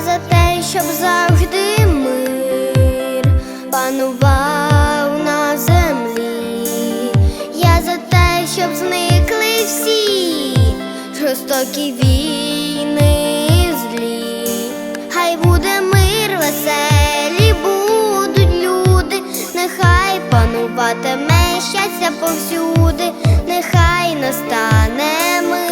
Я за те, щоб завжди мир панував на землі. Я за те, щоб зникли всі жорстокі війни злі. Хай буде мир, веселі будуть люди, нехай пануватиме щастя повсюди, нехай настане мир,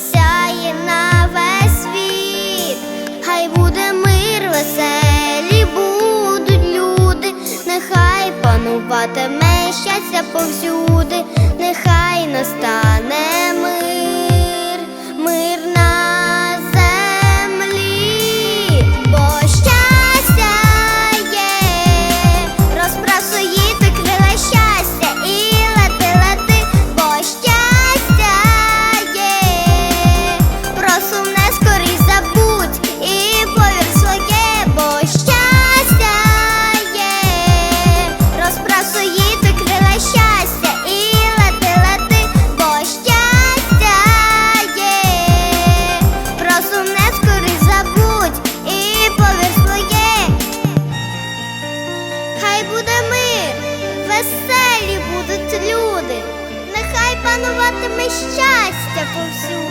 засяє на весь світ, хай буде мир, веселі будуть люди, нехай пануватиме щастя пануватиме щастя повсюди.